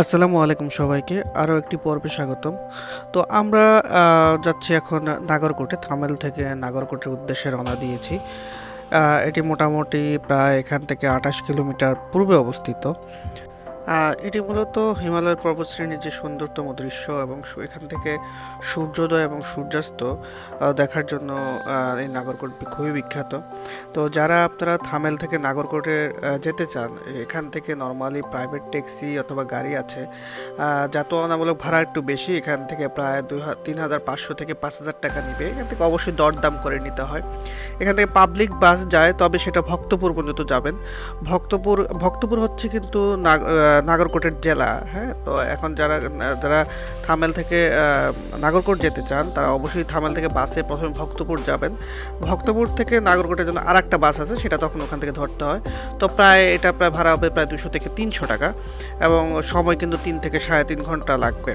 আসসালামু আলাইকুম সবাইকে, আরও একটি পর্বে স্বাগতম। তো আমরা যাচ্ছি এখন নাগরকোটে, থামেল থেকে নাগরকোটের উদ্দেশ্যে রওনা দিয়েছি। এটি মোটামুটি প্রায় এখান থেকে আঠাশ কিলোমিটার পূর্বে অবস্থিত। এটি মূলত হিমালয়ের পর্বতশ্রেণীর যে সুন্দরতম দৃশ্য এবং এখান থেকে সূর্যোদয় এবং সূর্যাস্ত দেখার জন্য এই নাগরকোটটি খুবই বিখ্যাত। তো যারা আপনারা থামেল থেকে নাগরকোটে যেতে চান এখান থেকে নর্মালি প্রাইভেট ট্যাক্সি অথবা গাড়ি আছে আহ, যা তুলনামূলক ভাড়া একটু বেশি এখান থেকে প্রায় দুই তিন হাজার পাঁচশো থেকে পাঁচ হাজার টাকা নিবে। এখান থেকে অবশ্যই দরদাম করে নিতে হয়। এখান থেকে পাবলিক বাস যায় তবে সেটা ভক্তপুর পর্যন্ত যাবেন। ভক্তপুর ভক্তপুর হচ্ছে কিন্তু নাগ- নাগরকোটের জেলা হ্যাঁ? তো এখন যারা যারা থামেল থেকে নাগরকোট যেতে চান, তারা অবশ্যই থামেল থেকে বাসে প্রথমে ভক্তপুর যাবেন। ভক্তপুর থেকে নাগরকোটের জন্য আর একটা বাস আছে, সেটা তখন ওখান থেকে ধরতে হয়। তো প্রায়, এটা প্রায় ভাড়া হবে প্রায় দুশো থেকে তিনশো টাকা এবং সময় কিন্তু তিন থেকে সাড়ে তিন ঘণ্টা লাগবে।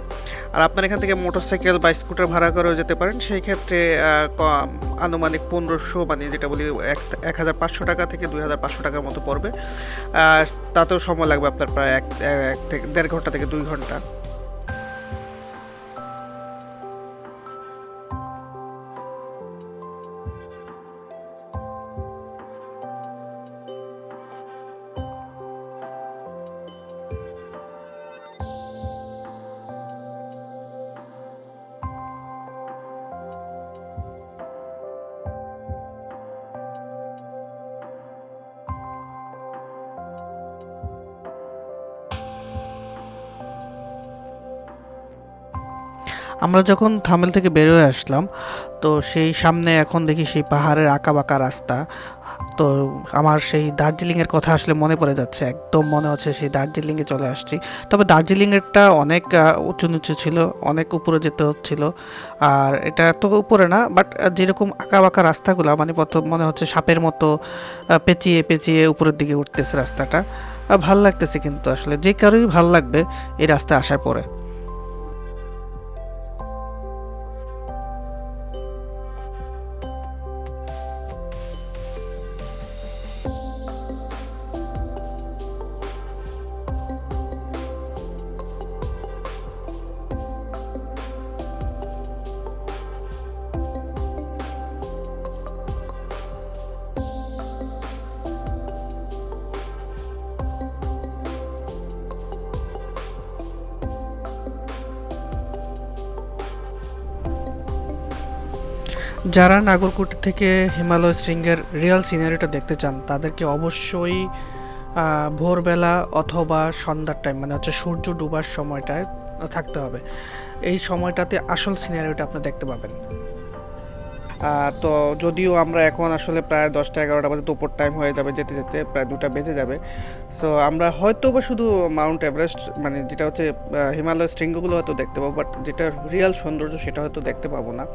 আর আপনার এখান থেকে মোটরসাইকেল বা স্কুটার ভাড়া করেও যেতে পারেন, সেই ক্ষেত্রে আনুমানিক পনেরোশো মানে যেটা বলি, এক এক হাজার পাঁচশো টাকা থেকে দুই হাজার পাঁচশো টাকার মতো পড়বে। তাতেও সময় লাগবে আপনার প্রায় এক থেকে দেড় ঘণ্টা থেকে দুই ঘণ্টা। আমরা যখন থামেল থেকে বেরোয় আসলাম, তো সেই সামনে এখন দেখি সেই পাহাড়ের আঁকা বাঁকা রাস্তা। তো আমার সেই দার্জিলিংয়ের কথা আসলে মনে পড়ে যাচ্ছে, একদম মনে হচ্ছে সেই দার্জিলিংয়ে চলে আসছি। তবে দার্জিলিংয়েরটা অনেক উঁচু নিচু ছিল, অনেক উপরে যেতে হচ্ছিল। আর এটা এত উপরে না বাট যেরকম আঁকা বাঁকা রাস্তাগুলো মানে প্রথম মনে হচ্ছে সাপের মতো পেঁচিয়ে পেঁচিয়ে উপরের দিকে উঠতেছে রাস্তাটা। ভালো লাগতেছে কিন্তু আসলে, যে কারোই ভালো লাগবে এই রাস্তায় আসার পরে। যারা নাগরকোট থেকে হিমালয় শৃঙ্গের রিয়েল সিনারিটা দেখতে চান, তাদেরকে অবশ্যই ভোরবেলা অথবা সন্ধ্যার টাইম মানে হচ্ছে সূর্য ডুবার সময়টায় থাকতে হবে। এই সময়টাতে আসল সিনারিটা আপনি দেখতে পাবেন। তো যদিও আমরা এখন আসলে প্রায় দশটা এগারোটা বাজে, দুপুর টাইম হয়ে যাবে যেতে যেতে, প্রায় দুটা বেজে যাবে। সো আমরা হয়তো বা শুধু মাউন্ট এভারেস্ট মানে যেটা হচ্ছে হিমালয় শৃঙ্গগুলো হয়তো দেখতে পাবো বাট যেটা রিয়েল সৌন্দর্য সেটা হয়তো দেখতে পাবো না।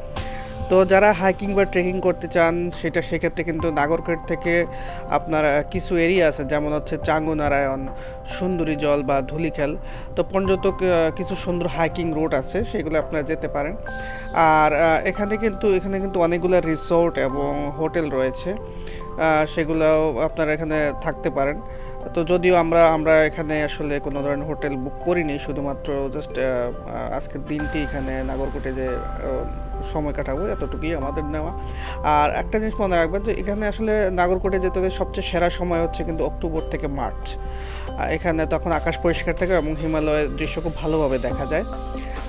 তো যারা হাইকিং বা ট্রেকিং করতে চান সেটা সেক্ষেত্রে কিন্তু নাগরকোট থেকে আপনার কিছু এরিয়া আছে যেমন হচ্ছে চাঙ্গু নারায়ণ সুন্দরী জল বা ধুলিখেল। তো পর্যটক কিছু সুন্দর হাইকিং রুট আছে সেগুলো আপনারা যেতে পারেন। আর এখানে কিন্তু এখানে কিন্তু অনেকগুলো রিসোর্ট এবং হোটেল রয়েছে। আহ, সেগুলোও আপনারা এখানে থাকতে পারেন। তো যদিও আমরা আমরা এখানে আসলে কোনো ধরনের হোটেল বুক করিনি, শুধুমাত্র জাস্ট আজকের দিনটি এখানে নাগরকোটে যে সময় কাটাবো, এতটুকুই আমাদের নেওয়া। আর একটা জিনিস মনে রাখবেন যে এখানে আসলে নাগরকোটে যেতে সবচেয়ে সেরা সময় হচ্ছে কিন্তু অক্টোবর থেকে মার্চ। এখানে তখন আকাশ পরিষ্কার থাকে এবং হিমালয়ের দৃশ্য খুব ভালোভাবে দেখা যায়।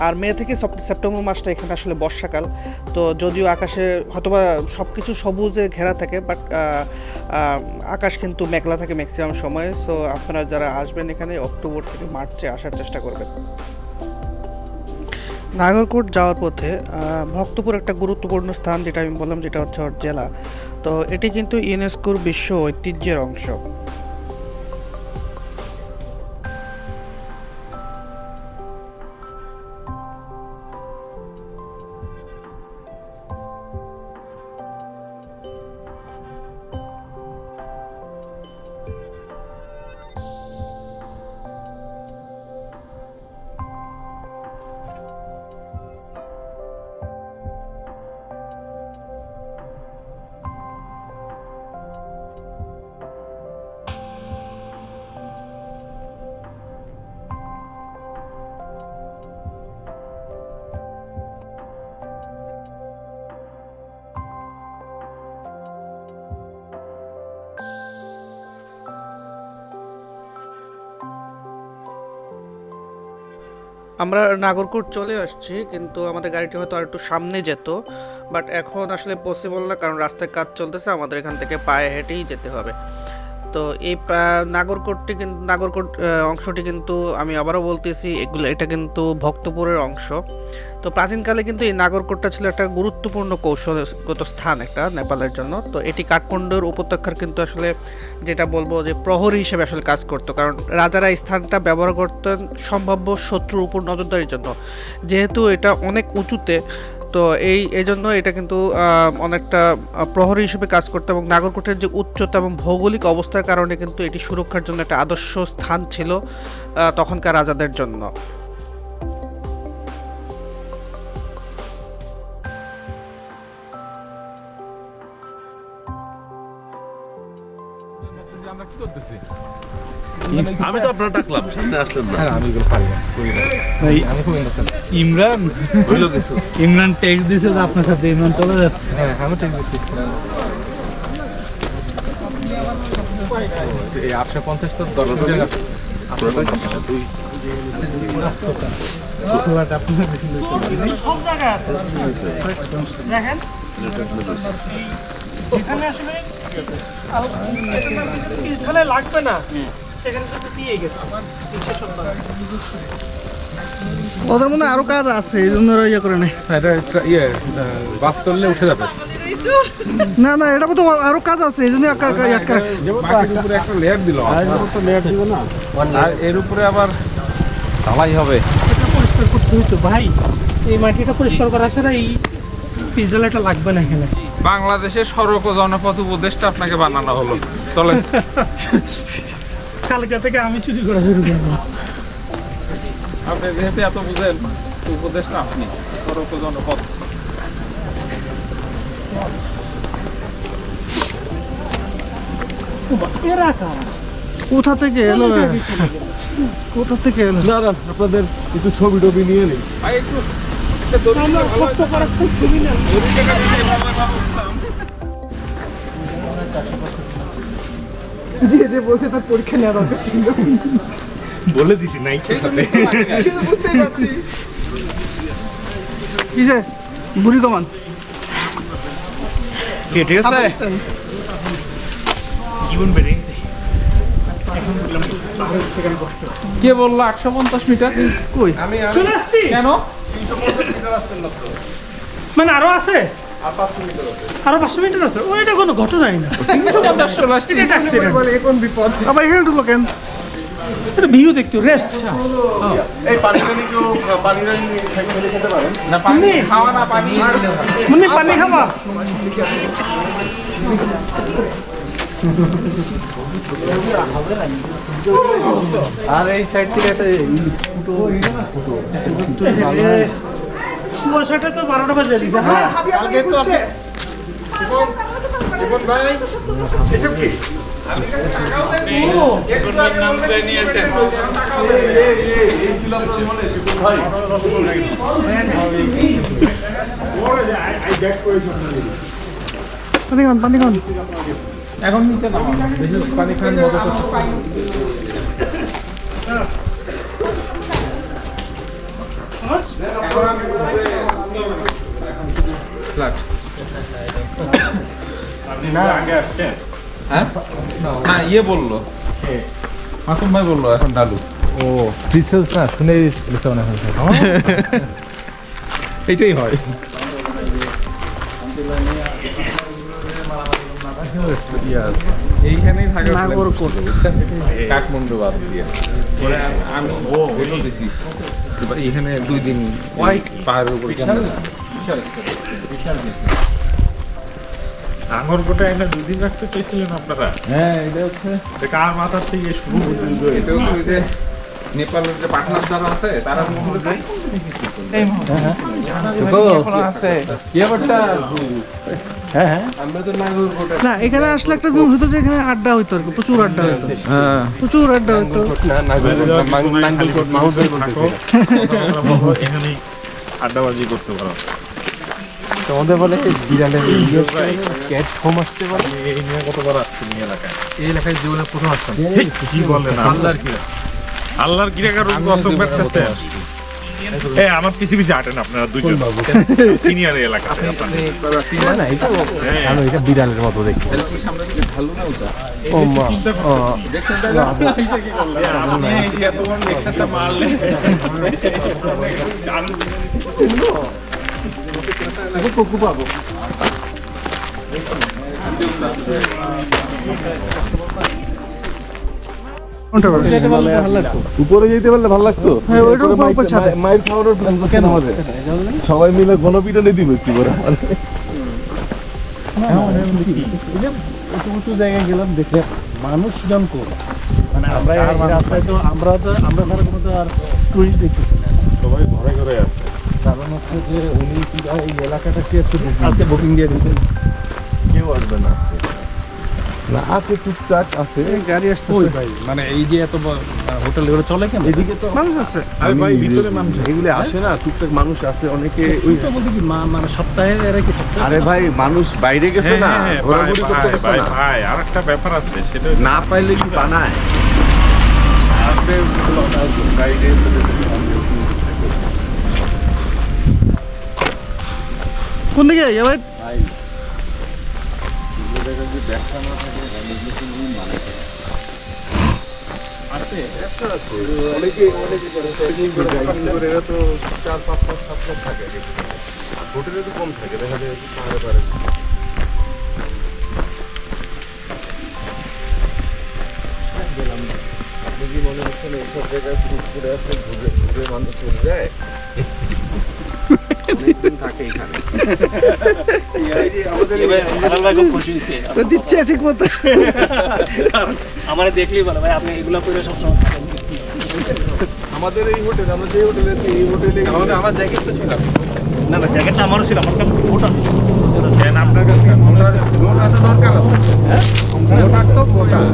আর মে থেকে সেপ্টেম্বর মাসটা এখানে আসলে বর্ষাকাল। তো যদিও আকাশে হয়তোবা সব কিছু সবুজে ঘেরা থাকে বাট আকাশ কিন্তু মেঘলা থাকে ম্যাক্সিমাম সময়ে। সো আপনারা যারা আসবেন এখানে অক্টোবর থেকে মার্চে আসার চেষ্টা করবেন। নাগরকোট যাওয়ার পথে ভক্তপুর একটা গুরুত্বপূর্ণ স্থান যেটা আমি বললাম, যেটা হচ্ছে জেলা। তো এটি কিন্তু ইউনেস্কোর বিশ্ব ঐতিহ্যের অংশ। আমরা নাগরকোট চলে আসছি, কিন্তু আমাদের গাড়িটি হয়তো আর একটু সামনে যেত বাট এখন আসলে পসিবল না, কারণ রাস্তায় কাজ চলতেছে, আমাদের এখান থেকে পায়ে হেঁটেই যেতে হবে। তো এই নাগরকোটটি কিন্তু নাগরকোট অংশটি কিন্তু আমি আবারও বলতেছি, এগুলো, এটা কিন্তু ভক্তপুরের অংশ। তো প্রাচীনকালে কিন্তু এই নাগরকোটটা ছিল একটা গুরুত্বপূর্ণ কৌশলগত স্থান একটা নেপালের জন্য। তো এটি কাঠমান্ডুর উপত্যকার কিন্তু আসলে যেটা বলব যে প্রহরী হিসেবে আসলে কাজ করতো, কারণ রাজারা এই স্থানটা ব্যবহার করতেন সম্ভাব্য শত্রুর উপর নজরদারির জন্য। যেহেতু এটা অনেক উঁচুতে তো এই এই জন্য এটা কিন্তু অনেকটা প্রহরী হিসেবে কাজ করতো এবং নাগরকোটের যে উচ্চতা এবং ভৌগোলিক অবস্থার কারণে কিন্তু এটি সুরক্ষার জন্য একটা আদর্শ স্থান ছিল তখনকার রাজাদের জন্য। আমরা কি করতেছি? আমি তো আপনার ডাকলাম সামনে আসলেন না। হ্যাঁ আমি এগুলো পারি না আমি খুব ইনোসেন্ট ইমরান? হইল কিছু? ইমরান টেক্সট দিছে যে আপনার সাথে ইমরান চলে যাচ্ছে। হ্যাঁ আমি ঠিক দিচ্ছি এই আটশো পঞ্চাশ তো। সব জায়গায় আছে। দেখেন। যেখানে আসলে লাগবে না সেখানে সাথে দিয়ে গেছে ওদের মনে আরও কাজ আছে এই জন্য ইয়ে করে নেই। এটা ইয়ে বাস চললে উঠে যাবে। না না এটা তো আরও কাজ আছে এই জন্য মাটির উপরে একটা লেয়ার দিল। আর এর উপরে আবার ঢালাই হবে। এটা পরিষ্কার করতে হইতো ভাই। এই মাটিটা পরিষ্কার করা ছাড়া এই পিজ্জালাটা লাগবে না এখানে। বাংলাদেশের সড়ক ও জনপথ উপদেশটা আপনাকে বানানো হলো। চলেন। কালকে থেকে আমি চুরি করা শুরু করব। আপনি যেহেতু এত বুঝেন তো উপদেশটা আপনি সড়ক ও জনপথ। কোথা থেকে এলো? কোথা থেকে এলো? দাঁড়ান আপনাদের একটু ছবি টবি নিয়ে নিই। একটু আমরা কষ্ট করার ছবি না। যে যে বলছে তার পরীক্ষা নেওয়া দরকার ছিল। বলে দিছি নাই বুঝতেই পারছি কিসে বুড়ি কমান। ঠিক আছে? কে বলল একশো পঞ্চাশ মিটার? কই? চলে আসছি। কেন? মানে আরও আছে? আরও পাঁচশো মিটার আছে। ও এটা কোনো ঘটনাই না। তিনশো পঞ্চাশ আবার এখানে ঢুকলো কেন? এটা ভিউ দেখতে রেস্ট এই পানি টানি কেউ পানি টানি খেতে পারেন? না পানি খাওয়া না পানি মানে পানি খাবা আর এই সাইড থেকে একটা কুয়াশাটা তো বারোটা বাজে দিছে হ্যাঁ কালকে তো আপনি এখন নিচে পানি খান ফ্ল্যাট হ্যাঁ? না ইয়ে বলল। মাসুম ভাই বলল এখন ডালু। ও ডিসেলস না শুনে লিখতে মনে হয়। এইটাই হয় এইখানেই থাকা নাগরকোট। বুঝছেন? কাঠমান্ডু বাদ দিয়ে। পরে আমি ও বলে দিছি এখানে দুই দিন হোয়াইট পাহাড়ের উপর নাঙ্গরকোটে এনে দুদিন রাখতে চাইছিলেন আপনারা? হ্যাঁ এটা হচ্ছে কার মাথার থেকে শুরু পর্যন্ত এটা হচ্ছে ওই যে নেপালের যে পাটনার যারা আছে তারা আছে না এখানে আসলে একটা দিন হতো যে এখানে আড্ডা হইতো আর প্রচুর আড্ডা হইতো হ্যাঁ প্রচুর আড্ডা হইতো নাঙ্গলকোট মাউন্টেন থাকো এখানেই আড্ডাবাজি করতে পারো তোমাদের বলে বিড়ালের ক্যাট হোম আসতে পারে এই নিয়ে কতবার আসছি নিয়ে এলাকায় এই এলাকায় জীবনে প্রথম আসতাম কি বলে না আল্লাহর কি আল্লাহর গিরাকার আমি অসংবাদ জীবনে এ আমার পিছে পিছে হাঁটেন আপনারা দুইজন সিনিয়র আপনারা। হ্যাঁ। আপনি এই যে এত বড় লেকচারটা মারলেন উপরে যেতে পারলে ভালো লাগতো। হ্যাঁ, ওইটার উপর উপর ছাদে। মায়ের খাওয়ানোর প্ল্যান কেন আমাদের? সবাই মিলে গণপিটনে দিব একটু করে উঁচু উঁচু জায়গায় গেলাম দেখে মানুষজন কম। মানে আমরা রাস্তায় তো আমরা তো আমরা ছাড়া কোনো তো আর টুরিস্ট দেখতেছি না। সবাই ঘরে ঘরে আছে। কারণ হচ্ছে যে উনি কি এই এলাকাটাকে একটু আজকে বুকিং দিয়ে দিচ্ছেন কেউ আসবে না না আছে টুকটাক আছে। গাড়ি আসতেছে। ভাই মানে এই যে এত হোটেল এগুলো চলে কেন? এদিকে তো মানুষ আছে। আরে ভাই ভিতরে মানুষ এগুলো আসে না টুকটাক মানুষ আছে অনেকে ওই তো বলতে কি মানে সপ্তাহে এরা কি আরে ভাই মানুষ বাইরে গেছে না ভাই, ঘোরাঘুরি করতে গেছে না। ভাই, আর ব্যাপার আছে সেটা না পাইলে কি বানায়? আসবে বাইরে কোন দিকে? এরা তো চার পাঁচ পাঁচ সাত সাত থাকে হোটেলে তো কম থাকে দেখা যায় পাহাড়ে পাহাড়ে আপনি কি মনে হচ্ছে না এইসব জায়গায় ঘুরে ঘুরে মানুষ চলে যায় থাকে এখানে। এই যে আমাদের এই- দিচ্ছে ঠিক মতো। আমার দেখলেই বলে ভাই আপনি এগুলো করে সবসময় আমাদের এই হোটেল আমরা যে হোটেলে আছি এই হোটেলে আমার জায়গা তো ছিল। না না জ্যাকেটটা আমারও ছিল আমার কাছে ওটা দেন আপনার কাছে দরকার আছে। হ্যাঁ? ওটা তো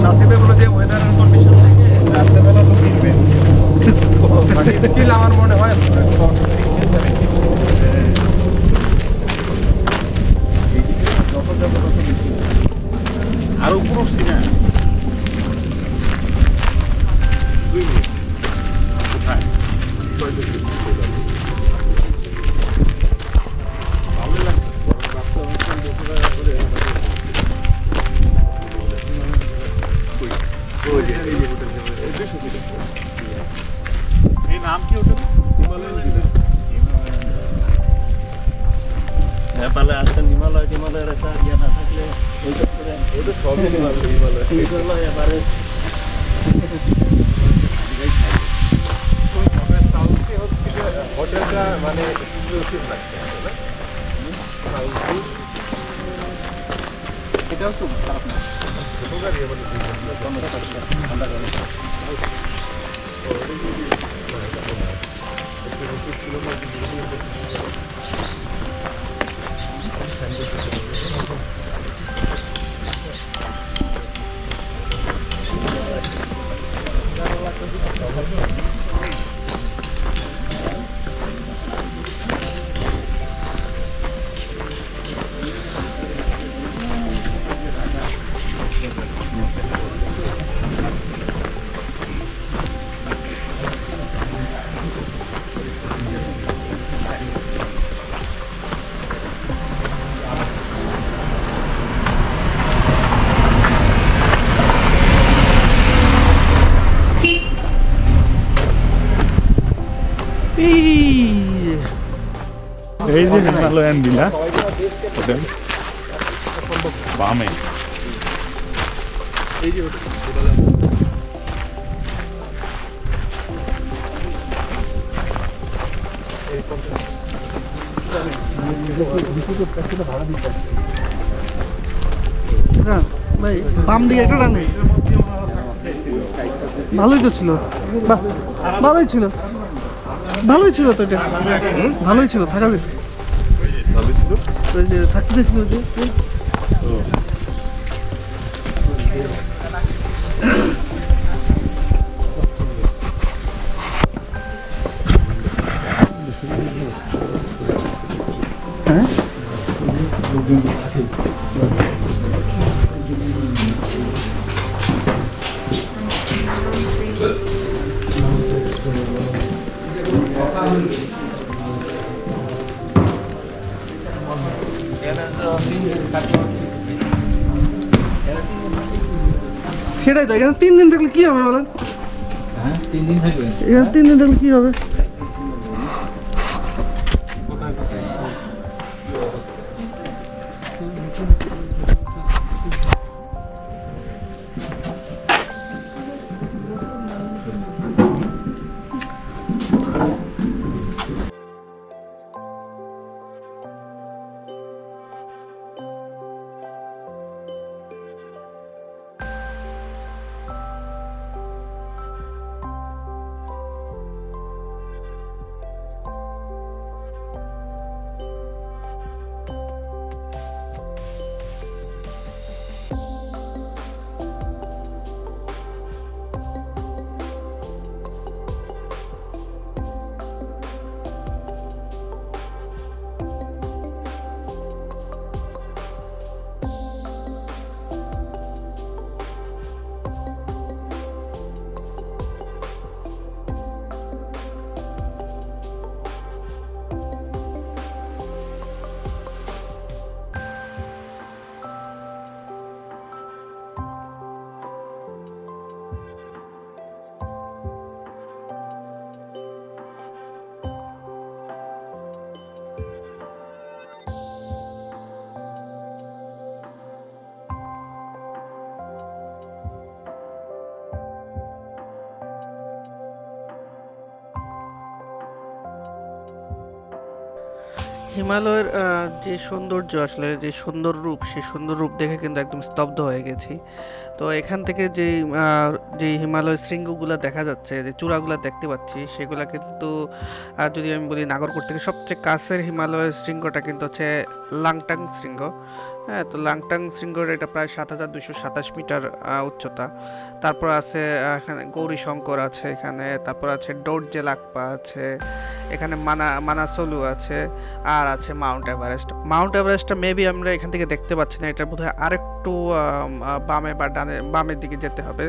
নাসিবে বলে যে ওয়েদারের কন্ডিশন থেকে রাত্রেবেলা তো ফিরবে স্কিল আমার মনে হয় হোটেলটা মানে এক্সক্লুসিভ এটাও তো খারাপ না এই যে হ্যাঁ ভাই বাম দিকে একটা ডানে ভালোই তো ছিল। বাহ ভালোই ছিল। ভালোই ছিল তো এটা। ভালোই ছিল থাকা যেত 있거든요. 그래서 이제 다 끝냈으면 돼. 네? 여기 다 돼. সেটাই তো এখানে তিন দিন থাকলে কি হবে বলেন? হ্যাঁ, তিন দিন থাকবে। এখানে তিন দিন থাকলে কি হবে? হিমালয়ের যে সৌন্দর্য আসলে, যে সুন্দর রূপ, সেই সুন্দর রূপ দেখে কিন্তু একদম স্তব্ধ হয়ে গেছি। তো এখান থেকে যে যে হিমালয় শৃঙ্গগুলো দেখা যাচ্ছে, যে চূড়াগুলো দেখতে পাচ্ছি, সেগুলো কিন্তু যদি আমি বলি নাগরকোট থেকে সবচেয়ে কাছের হিমালয় শৃঙ্গটা কিন্তু হচ্ছে লাংটাং শৃঙ্গ। হ্যাঁ তো লাংটাং শৃঙ্গর এটা প্রায় সাত হাজার দুশো সাতাশ মিটার উচ্চতা। তারপর আছে এখানে গৌরীশঙ্কর আছে এখানে, তারপর আছে ডোরজে লাকপা আছে, এখানে মানা, মানাসলু আছে, আর আছে মাউন্ট এভারেস্ট। মাউন্ট এভারেস্টটা মেবি আমরা এখান থেকে দেখতে পাচ্ছি না, এটা বোধহয় আরেকটু বামে বা ডানে, বামের দিকে যেতে হবে।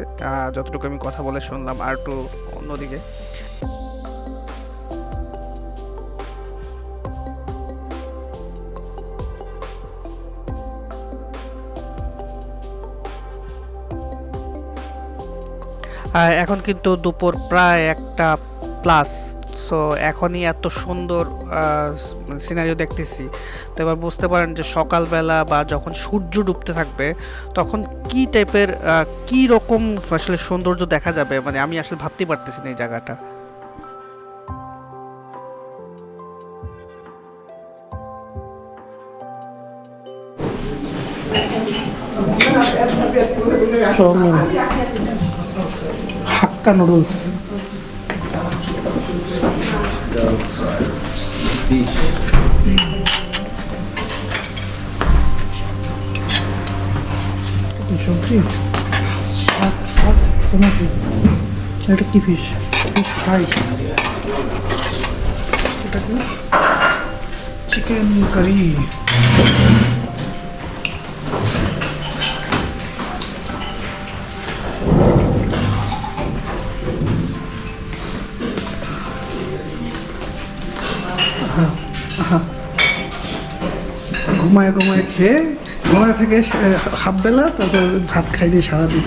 যতটুকু আমি কথা বলে শুনলাম, আর একটু অন্যদিকে। এখন কিন্তু দুপুর প্রায় একটা প্লাস সো এখনই এত সুন্দর সিনারিও দেখতেছি। তো এবার বুঝতে পারেন যে সকালবেলা বা যখন সূর্য ডুবতে থাকবে, তখন কি টাইপের কি রকম আসলে সৌন্দর্য দেখা যাবে? মানে আমি আসলে ভাবতেই পারতেছি না এই জায়গাটা। চাউমিন হাক্কা নুডলস সবজি শাক শাক টমেটো এটা কি ফিশ ফিশ ফ্রাই এটা কি চিকেন কারি ঘুমায় ঘুমায় খেয়ে ঘুমায় থেকে হাফ বেলা তারপর ভাত খাই দিয়ে সারাদিন।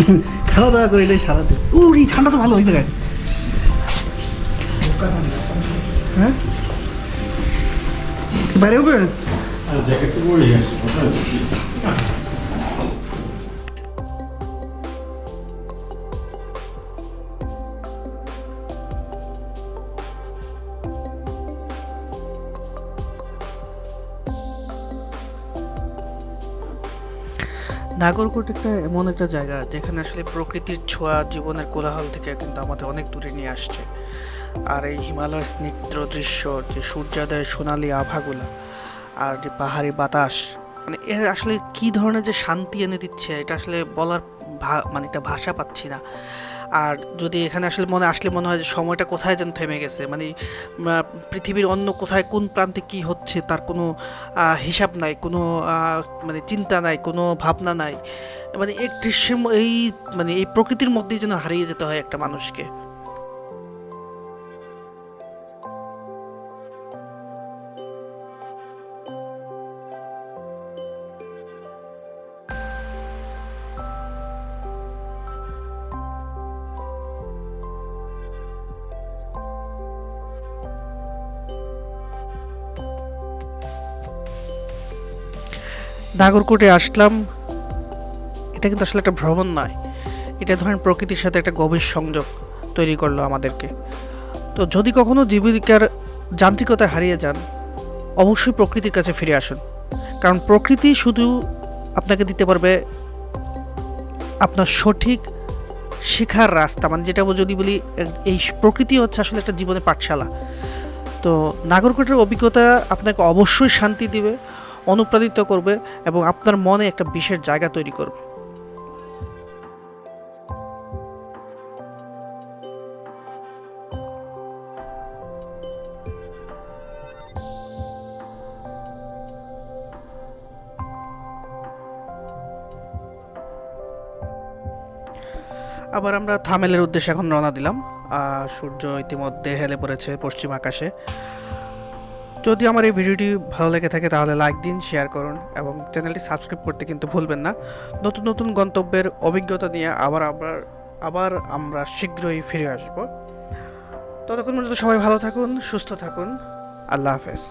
খাওয়া দাওয়া করে দিয়ে সারাদিন। উড়ি ঠান্ডা তো ভালো হইতে গায়ে হ্যাঁ? বাইরে হবে নাগরকোট একটা এমন একটা জায়গা যেখানে আসলে প্রকৃতির ছোঁয়া, জীবনের কোলাহল থেকে কিন্তু আমাদের অনেক দূরে নিয়ে আসছে। আর এই হিমালয়ের স্নিগ্ধ দৃশ্য, যে সূর্যোদয়ের সোনালি আভাগুলা, আর যে পাহাড়ি বাতাস মানে এর আসলে কি ধরনের যে শান্তি এনে দিচ্ছে, এটা আসলে বলার মানে একটা ভাষা পাচ্ছি না। আর যদি এখানে আসলে মনে আসলে মনে হয় যে সময়টা কোথায় যেন থেমে গেছে মানে পৃথিবীর অন্য কোথায়, কোন প্রান্তে কি হচ্ছে তার কোনো হিসাব নাই, কোনো মানে চিন্তা নাই, কোনো ভাবনা নাই মানে এক দৃশ্যের এই মানে এই প্রকৃতির মধ্যেই যেন হারিয়ে যেতে হয় একটা মানুষকে। নাগরকোটে আসলাম। এটা কিন্তু আসলে একটা ভ্রমণ নয়। এটা ধরেন প্রকৃতির সাথে একটা গভীর সংযোগ তৈরি করল আমাদেরকে। তো যদি কখনো জীবিকার যান্ত্রিকতা হারিয়ে যান, অবশ্যই প্রকৃতির কাছে ফিরে আসুন। কারণ প্রকৃতি শুধু আপনাকে দিতে পারবে আপনার সঠিক শেখার রাস্তা। মানে যেটা যদি বলি এই প্রকৃতি হচ্ছে আসলে একটা জীবনের পাঠশালা। তো নাগরকোটের অভিজ্ঞতা আপনাকে অবশ্যই শান্তি দিবে। অনুপ্রাণিত করবে এবং আপনার মনে একটা বিশেষ জায়গা তৈরি করবে। আবার আমরা থামেলের উদ্দেশ্যে এখন রওনা দিলাম। সূর্য ইতিমধ্যে হেলে পড়েছে পশ্চিম আকাশে। যদি আমার এই ভিডিওটি ভালো লেগে থাকে, তাহলে লাইক দিন শেয়ার করুন এবং চ্যানেলটি সাবস্ক্রাইব করতে কিন্তু ভুলবেন না। নতুন নতুন গন্তব্যের অভিজ্ঞতা নিয়ে আবার আবার আবার আমরা শীঘ্রই ফিরে আসব। ততক্ষণ পর্যন্ত সবাই ভালো থাকুন, সুস্থ থাকুন। আল্লাহ হাফেজ।